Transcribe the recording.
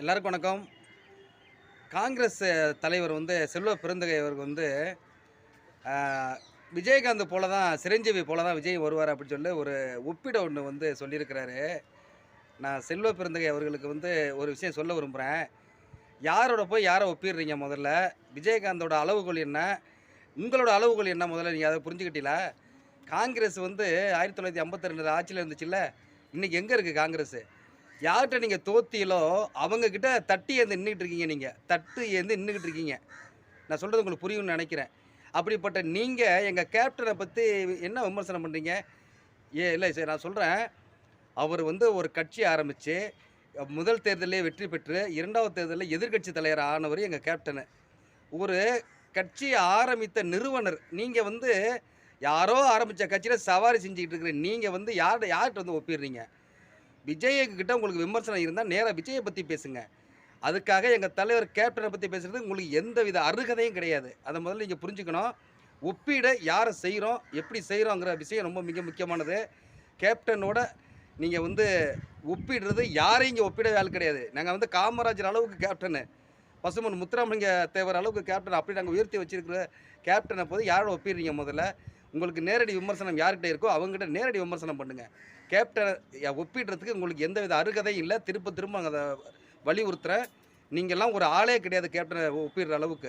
எல்லாருக்கும் வணக்கம். காங்கிரஸ் தலைவர் வந்து செல்வ பெருந்தகை அவருக்கு வந்து விஜயகாந்த் போல தான் சிரஞ்சீவி போல தான் விஜய் வருவார் அப்படின்னு சொல்லி ஒரு ஒப்பிட ஒன்று வந்து சொல்லியிருக்கிறாரு. நான் செல்வ பெருந்தகை அவர்களுக்கு வந்து ஒரு விஷயம் சொல்ல விரும்புகிறேன் யாரோட போய் யாரை ஒப்பிடுறீங்க முதல்ல? விஜயகாந்தோட அளவுகோல் என்ன? உங்களோட அளவுகோல் என்ன முதல்ல? நீங்கள் அதை புரிஞ்சுக்கிட்டீங்களா? காங்கிரஸ் வந்து ஆயிரத்தி தொள்ளாயிரத்தி ஐம்பத்தி ரெண்டு ஆட்சியில் இருந்துச்சுல்ல? இன்றைக்கி எங்கே இருக்குது காங்கிரஸ்? யார்கிட்ட நீங்கள் தோத்தியலோ அவங்கக்கிட்ட தட்டி ஏந்து நின்றுக்கிட்டு இருக்கீங்க நீங்கள் தட்டு ஏந்து நின்றுக்கிட்டு இருக்கீங்க. நான் சொல்கிறது உங்களுக்கு புரியும்னு நினைக்கிறேன். அப்படிப்பட்ட நீங்கள் எங்கள் கேப்டனை பற்றி என்ன விமர்சனம் பண்ணுறீங்க ஏ இல்லை சரி நான் சொல்கிறேன் அவர் வந்து ஒரு கட்சி ஆரம்பித்து முதல் தேர்தலே வெற்றி பெற்று இரண்டாவது தேர்தலில் எதிர்கட்சி தலைவர் ஆனவர் எங்கள் கேப்டனு. ஒரு கட்சி ஆரம்பித்த நிறுவனர் நீங்கள் வந்து யாரோ ஆரம்பித்த கட்சியில் சவாரி செஞ்சுக்கிட்டு இருக்கிற நீங்கள் வந்து யார்கிட்ட யார்கிட்ட வந்து ஒப்பிடுறீங்க? விஜய்கிட்ட உங்களுக்கு விமர்சனம் இருந்தால் நேராக விஜயை பற்றி பேசுங்க. அதுக்காக எங்கள் தலைவர் கேப்டனை பற்றி பேசுகிறது உங்களுக்கு எந்த வித அருகதையும் கிடையாது. அதை முதல்ல நீங்கள் புரிஞ்சுக்கணும். ஒப்பீட யாரை செய்கிறோம் எப்படி செய்கிறோங்கிற விஷயம் ரொம்ப மிக முக்கியமானது. கேப்டனோட நீங்கள் வந்து ஒப்பிடுறது யாரையும் இங்கே ஒப்பிட ஆள் கிடையாது. நாங்கள் வந்து காமராஜர் அளவுக்கு கேப்டனு. பசுமன் முத்துராமலிங்க தேவர் அளவுக்கு கேப்டன். அப்படி நாங்கள் உயர்த்தி வச்சிருக்கிற கேப்டனை போது யாரோட ஒப்பிடுறீங்க முதல்ல? உங்களுக்கு நேரடி விமர்சனம் யார்கிட்ட இருக்கோ அவங்ககிட்ட நேரடி விமர்சனம் பண்ணுங்கள் கேப்டனை ஒப்பிடுறதுக்கு உங்களுக்கு எந்த வித அருகதையும் இல்லை. திரும்ப திரும்ப அதை வலியுறுத்துகிறேன் நீங்கள்லாம் ஒரு ஆளே கிடையாது கேப்டனை ஒப்பிடுற அளவுக்கு.